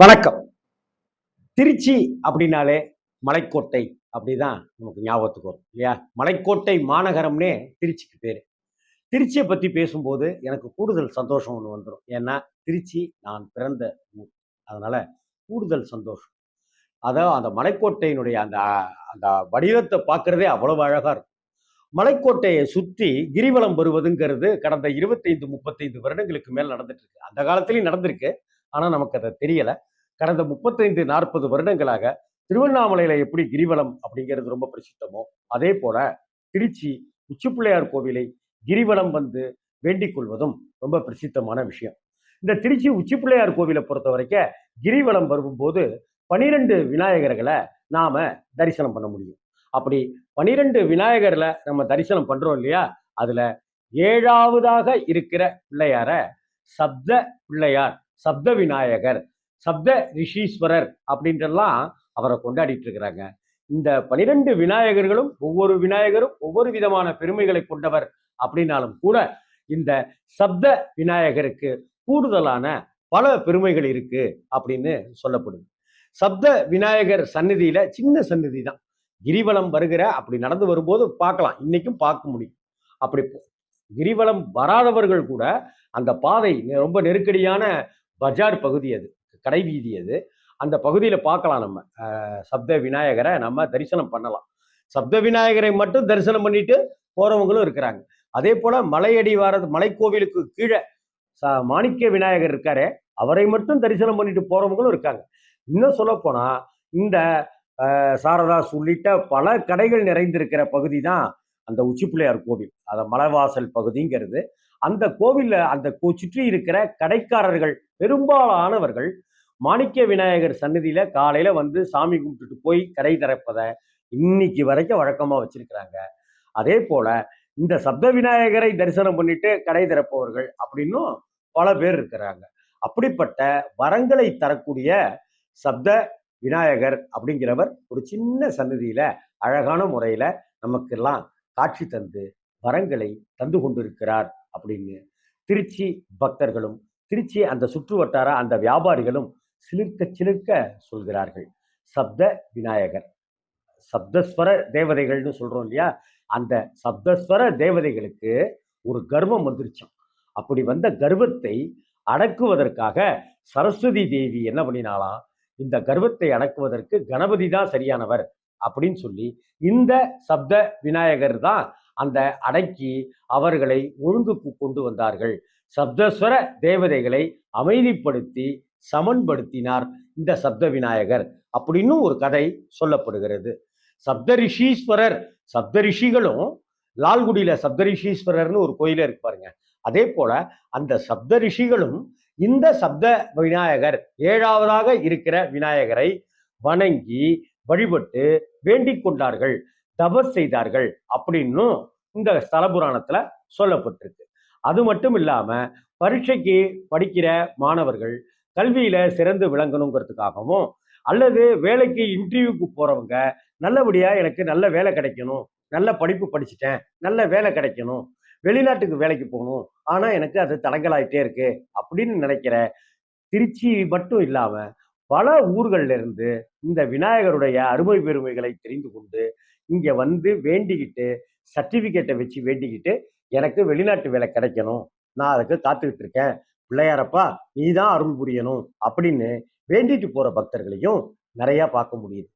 வணக்கம். திருச்சி அப்படின்னாலே மலைக்கோட்டை அப்படிதான் நமக்கு ஞாபகத்துக்கு வரும் இல்லையா? மலைக்கோட்டை மாநகரம்னே திருச்சிக்கு பேர். திருச்சியை பற்றி பேசும்போது எனக்கு கூடுதல் சந்தோஷம் ஒன்று வந்துடும் ஏன்னா திருச்சி நான் பிறந்த ஊர். அதனால் கூடுதல் சந்தோஷம். அதான் அந்த மலைக்கோட்டையினுடைய அந்த அந்த வடிவத்தை பார்க்குறதே அவ்வளவு அழகாக இருக்கும். மலைக்கோட்டையை சுற்றி கிரிவலம் வருவதுங்கிறது கடந்த இருபத்தைந்து முப்பத்தைந்து வருடங்களுக்கு மேல் நடந்துட்டு இருக்கு. அந்த காலத்திலையும் நடந்திருக்கு. ஆனால் நமக்கு அதை தெரியலை. கடந்த முப்பத்தைந்து நாற்பது வருடங்களாக திருவண்ணாமலையில எப்படி கிரிவலம் அப்படிங்கிறது ரொம்ப பிரசித்தமோ அதே போல திருச்சி உச்சிப்பிள்ளையார் கோவிலை கிரிவலம் வந்து வேண்டிக் கொள்வதும் ரொம்ப பிரசித்தமான விஷயம். இந்த திருச்சி உச்சிப்பிள்ளையார் கோவிலை பொறுத்த வரைக்கும் கிரிவலம் வரும்போது பனிரெண்டு விநாயகர்களை நாம தரிசனம் பண்ண முடியும். அப்படி பனிரெண்டு விநாயகர்களை நம்ம தரிசனம் பண்றோம் இல்லையா? அதுல ஏழாவதாக இருக்கிற பிள்ளையார சப்த பிள்ளையார் சப்த விநாயகர் சப்த ரிஷீஸ்வரர் அப்படின்றலாம் அவரை கொண்டாடிட்டு இருக்கிறாங்க. இந்த பனிரெண்டு விநாயகர்களும் ஒவ்வொரு விநாயகரும் ஒவ்வொரு விதமான பெருமைகளை கொண்டவர் அப்படின்னாலும் கூட இந்த சப்த விநாயகருக்கு கூடுதலான பல பெருமைகள் இருக்கு அப்படின்னு சொல்லப்படுது. சப்த விநாயகர் சந்நிதியில சின்ன சந்நிதி தான். கிரிவலம் வருகிற அப்படி நடந்து வரும்போது பார்க்கலாம். இன்னைக்கும் பார்க்க முடியும். அப்படி கிரிவலம் வராதவர்கள் கூட அந்த பாதை ரொம்ப நெருக்கடியான பஜார் பகுதி அது. கடை வீதி அது. அந்த பகுதியில் பார்க்கலாம் நம்ம. சப்த விநாயகரை நம்ம தரிசனம் பண்ணலாம். சப்த விநாயகரை மட்டும் தரிசனம் பண்ணிட்டு போறவங்களும் இருக்கிறாங்க. அதே போல மலையடி வாரது மலைக்கோவிலுக்கு கீழே ச- மாணிக்க விநாயகர் இருக்காரு அவரை மட்டும் தரிசனம் பண்ணிட்டு போறவங்களும் இருக்காங்க. இன்னும் சொல்ல போனா இந்த சாரதாஸ் உள்ளிட்ட பல கடைகள் நிறைந்திருக்கிற பகுதி தான் அந்த உச்சிப்பிள்ளையார் கோவில். அதை மலைவாசல் பகுதிங்கிறது. அந்த கோவில்ல அந்த சுற்றி இருக்கிற கடைக்காரர்கள் பெரும்பாலானவர்கள் மாணிக்க விநாயகர் சன்னதியில காலையில வந்து சாமி கும்பிட்டுட்டு போய் கடை திறப்பதை இன்னைக்கு வரைக்கும் வழக்கமா வச்சிருக்கிறாங்க. அதே போல இந்த சப்த விநாயகரை தரிசனம் பண்ணிட்டு கடை திறப்பவர்கள் அப்படின்னும் பல பேர் இருக்கிறாங்க. அப்படிப்பட்ட வரங்களை தரக்கூடிய சப்த விநாயகர் அப்படிங்கிறவர் ஒரு சின்ன சன்னதியில அழகான முறையில நமக்கெல்லாம் காட்சி தந்து வரங்களை தந்து கொண்டிருக்கிறார். அப்படின்னு திருச்சி பக்தர்களும் திருச்சி அந்த சுற்று வட்டார அந்த வியாபாரிகளும் சிலிர்க்க சிலிர்க்க சொல்கிறார்கள். சப்த விநாயகர். சப்தஸ்வர தேவதைகள்னு சொல்றோம் இல்லையா? அந்த சப்தஸ்வர தேவதைகளுக்கு ஒரு கர்வம் வந்துருச்சோம். அப்படி வந்த கர்வத்தை அடக்குவதற்காக சரஸ்வதி தேவி என்ன பண்ணினாலாம் இந்த கர்வத்தை அடக்குவதற்கு கணபதி தான் சரியானவர் அப்படின்னு சொல்லி இந்த சப்த விநாயகர் தான் அந்த அடக்கி அவர்களை ஒழுங்குக்கு கொண்டு வந்தார்கள். சப்தஸ்வர தேவதைகளை அமைதிப்படுத்தி சமன்படுத்தினார் இந்த சப்த விநாயகர் அப்படின்னு ஒரு கதை சொல்லப்படுகிறது. சப்த ரிஷீஸ்வரர் சப்த ரிஷிகளும் லால்குடியில சப்த ரிஷீஸ்வரர்னு ஒரு கோயிலே இருக்கு பாருங்க. அதே போல அந்த சப்த ரிஷிகளும் இந்த சப்த விநாயகர் ஏழாவதாக இருக்கிற விநாயகரை வணங்கி வழிபட்டு வேண்டிக் கொண்டார்கள். தபஸ் செய்தார்கள் அப்படின்னும் இந்த ஸ்தல புராணத்துல சொல்லப்பட்டிருக்கு. அது மட்டும் இல்லாம பரீட்சைக்கு படிக்கிற மாணவர்கள் கல்வியில சிறந்து விளங்கணுங்கிறதுக்காகவும் அல்லது வேலைக்கு இன்டர்வியூக்கு போறவங்க நல்லபடியா எனக்கு நல்ல வேலை கிடைக்கணும் நல்ல படிப்பு படிச்சுட்டேன் நல்ல வேலை கிடைக்கணும் வெளிநாட்டுக்கு வேலைக்கு போகணும் ஆனா எனக்கு அது தடங்கலாயிட்டே இருக்கு அப்படின்னு நினைக்கிற திருச்சி மட்டும் இல்லாம பல ஊர்கள்ல இருந்து இந்த விநாயகருடைய அருமை பெருமைகளை தெரிந்து கொண்டு இங்க வந்து வேண்டிக்கிட்டு சர்டிபிகேட்டை வச்சு வேண்டிக்கிட்டு எனக்கு வெளிநாட்டு வேலை கிடைக்கணும். நான் அதுக்கு காத்துக்கிட்டு இருக்கேன். பிள்ளையாரப்பா நீ தான் அருள் புரியணும் அப்படின்னு வேண்டிட்டு போற பக்தர்களையும் நிறைய பார்க்க முடியுது.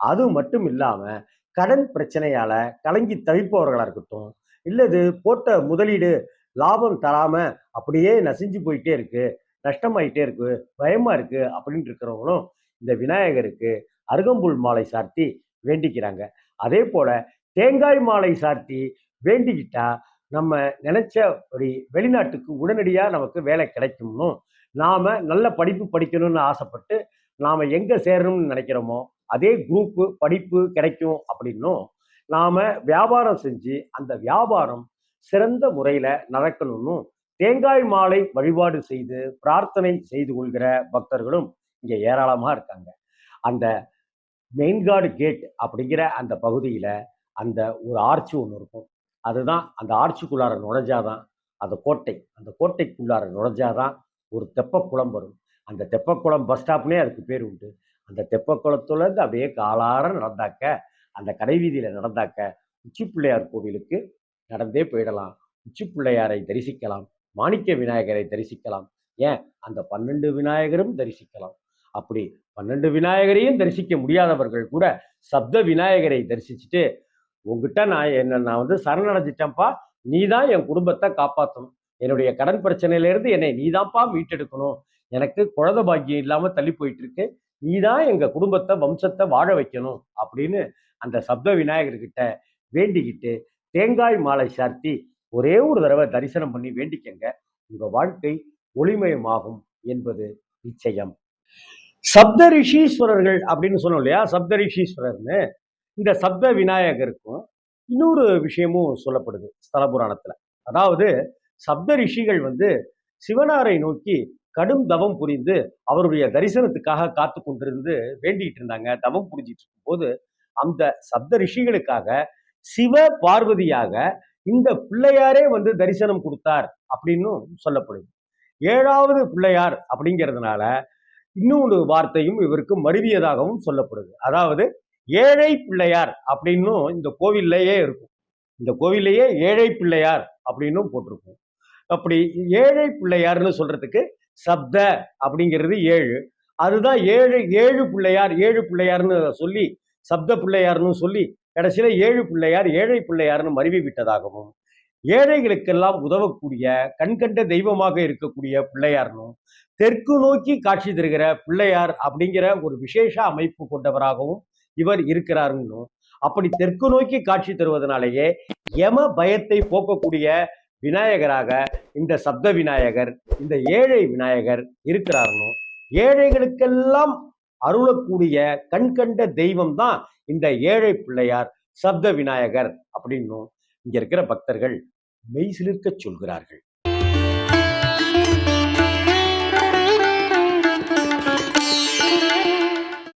அது மட்டும் இல்லாம கடன் பிரச்சனையால கலங்கி தவிப்பவர்களா இருக்கட்டும் இல்லது போட்ட முதலீடு லாபம் தராம அப்படியே நசிஞ்சு போயிட்டே இருக்கு. நஷ்டமாயிட்டே இருக்கு பயமா இருக்கு அப்படின்னு இருக்கிறவங்களும் இந்த விநாயகருக்கு அருகம்புல் மாலை சார்த்தி வேண்டிக்கிறாங்க. அதே போல தேங்காய் மாலை சார்த்தி வேண்டிக்கிட்டா நம்ம நினைச்சபடி வெளிநாட்டுக்கு உடனடியாக நமக்கு வேலை கிடைக்கும்னு நாம் நல்ல படிப்பு படிக்கணும்னு ஆசைப்பட்டு நாம் எங்கே சேரணும்னு நினைக்கிறோமோ அதே குரூப்பு படிப்பு கிடைக்கும் அப்படின்னும் நாம் வியாபாரம் செஞ்சு அந்த வியாபாரம் சிறந்த முறையில் நடக்கணும்னு தேங்காய் மாலை வழிபாடு செய்து பிரார்த்தனை செய்து கொள்கிற பக்தர்களும் இங்க ஏராளமாக இருக்காங்க. அந்த மெயின்கார்டு கேட் அப்படிங்கிற அந்த பகுதியில் அந்த ஒரு ஆர்ச்சி ஒன்று இருக்கும். அதுதான் அந்த ஆர்ச்சிக்குள்ளார நுழைஞ்சாதான் அந்த கோட்டை அந்த கோட்டைக்குள்ளார நுழைஞ்சாதான் ஒரு தெப்பக்குளம் வரும். அந்த தெப்பக்குளம் பஸ் ஸ்டாப்னே அதுக்கு பேர் உண்டு. அந்த தெப்பக்குளத்துலேருந்து அப்படியே காலார நடந்தாக்க அந்த கடைவீதியில் நடந்தாக்க உச்சி பிள்ளையார் கோவிலுக்கு நடந்தே போயிடலாம். உச்சி பிள்ளையாரை தரிசிக்கலாம். மாணிக்க விநாயகரை தரிசிக்கலாம். ஏன்? அந்த பன்னெண்டு விநாயகரும் தரிசிக்கலாம். அப்படி பன்னெண்டு விநாயகரையும் தரிசிக்க முடியாதவர்கள் கூட சப்த விநாயகரை தரிசிச்சுட்டு உங்ககிட்ட நான் என்ன நான் வந்து சரணடைஞ்சிட்டேன்ப்பா நீ தான் என் குடும்பத்தை காப்பாற்றணும் என்னுடைய கடன் பிரச்சனையிலேருந்து என்னை நீதான்ப்பா மீட்டெடுக்கணும். எனக்கு குழந்தை பாக்கியம் இல்லாமல் தள்ளி போயிட்டு இருக்கு நீ தான் எங்கள் குடும்பத்தை வம்சத்தை வாழ வைக்கணும். அப்படின்னு அந்த சப்த விநாயகர்கிட்ட வேண்டிக்கிட்டு தேங்காய் மாலை சார்த்தி ஒரே ஒரு தடவை தரிசனம் பண்ணி வேண்டிக்கங்க. உங்க வாழ்க்கை ஒளிமயமாகும் என்பது நிச்சயம். சப்த ரிஷீஸ்வரர்கள் அப்படின்னு சொன்னோம் இல்லையா? சப்த ரிஷீஸ்வரர்னு இந்த சப்த விநாயகருக்கும் இன்னொரு விஷயமும் சொல்லப்படுது ஸ்தல புராணத்துல. அதாவது சப்த ரிஷிகள் வந்து சிவனாரை நோக்கி கடும் தவம் புரிந்து அவருடைய தரிசனத்துக்காக காத்து கொண்டிருந்து வேண்டிகிட்டு இருந்தாங்க. தவம் புரிஞ்சிட்டு இருக்கும்போது அந்த சப்த ரிஷிகளுக்காக சிவ பார்வதியாக இந்த பிள்ளையாரே வந்து தரிசனம் கொடுத்தார் அப்படின்னும் சொல்லப்படுது. ஏழாவது பிள்ளையார் அப்படிங்கிறதுனால இன்னொரு வார்த்தையும் இவருக்கு மருவியதாகவும் சொல்லப்படுது. அதாவது ஏழை பிள்ளையார் அப்படின்னும் இந்த கோவில்லையே இருக்கும். இந்த கோவில்லையே ஏழை பிள்ளையார் அப்படின்னும் போட்டிருக்கும். அப்படி ஏழை பிள்ளையார்னு சொல்றதுக்கு சப்த அப்படிங்கிறது ஏழு. அதுதான் ஏழு ஏழு பிள்ளையார் ஏழு பிள்ளையார்னு சொல்லி சப்த பிள்ளையார்னு சொல்லி கடைசியில் ஏழு பிள்ளையார் ஏழை பிள்ளையார்னு மருவி விட்டதாகவும் ஏழைகளுக்கெல்லாம் உதவக்கூடிய கண்கண்ட தெய்வமாக இருக்கக்கூடிய பிள்ளையார்னும் தெற்கு நோக்கி காட்சி தருகிற பிள்ளையார் அப்படிங்கிற ஒரு விசேஷ அமைப்பு கொண்டவராகவும் இவர் இருக்கிறாருன்னு அப்படி தெற்கு நோக்கி காட்சி தருவதனாலேயே யம பயத்தை போக்கக்கூடிய விநாயகராக இந்த சப்த விநாயகர் இந்த ஏழை விநாயகர் இருக்கிறாருன்னு ஏழைகளுக்கெல்லாம் அருளக்கூடிய கண்கண்ட தெய்வம் தான் இந்த ஏழை பிள்ளையார் சப்த விநாயகர் அப்படின்னும் இங்க இருக்கிற பக்தர்கள் மெய்சிலிருக்க சொல்கிறார்கள்.